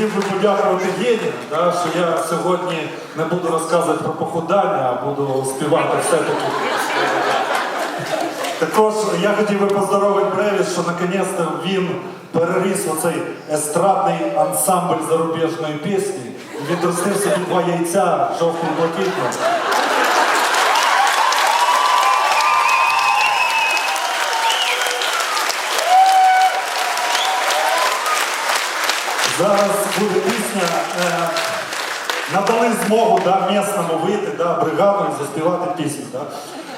хотів би подякувати Єні, да, що я сьогодні не буду розказувати про похудання, а буду співати все-таки. Також я хотів би поздоровити Бревіс, що наконець-то він переріс оцей естрадний ансамбль зарубіжної пісні. і Відростив собі два яйця жовтим блакитним. Зараз буде пісня. Е, надали змогу да, місному вийти, да, бригаду і заспівати пісню. Да.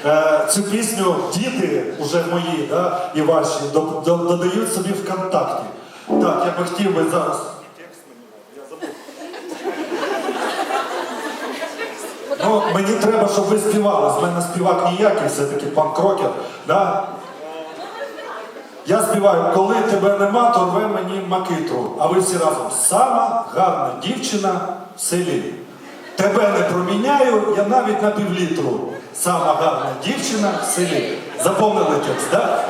Е, цю пісню діти, уже мої да, і ваші, до- до- додають собі ВКонтакті. Так, я би хотів би зараз. Ну, мені треба, щоб ви співали. З мене співак ніякий, все-таки пан Крокер. Да? Я співаю, коли тебе нема, то рве мені макитру. А ви всі разом сама гарна дівчина в селі. Тебе не проміняю, я навіть на півлітру. Сама гарна дівчина в селі. Заповнили текст, так? Да?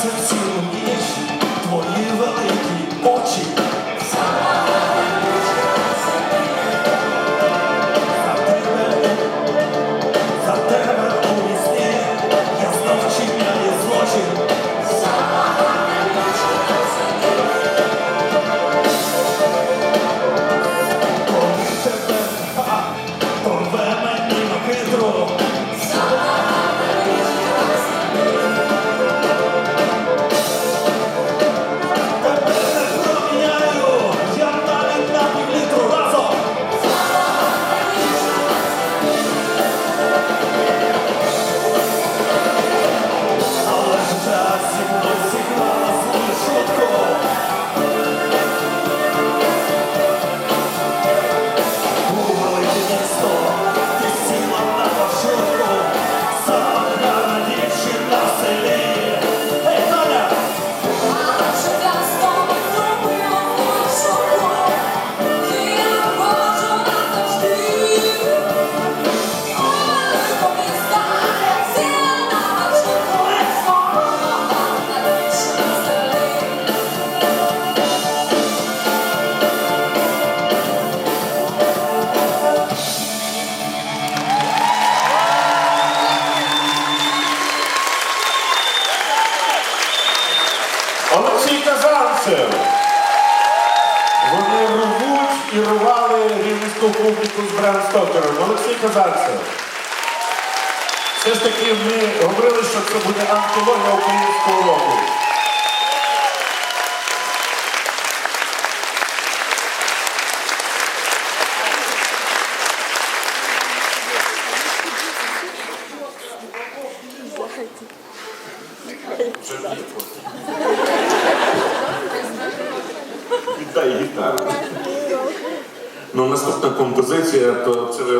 Сняться в Олексій Казанцев. Вони рвуть і рвали рівненську публіку з Брем Стокером. Олексій Казанцев. Все ж таки ми говорили, що це буде антологія українського року. Віддай гітару. Ну, наступна композиція, то це ви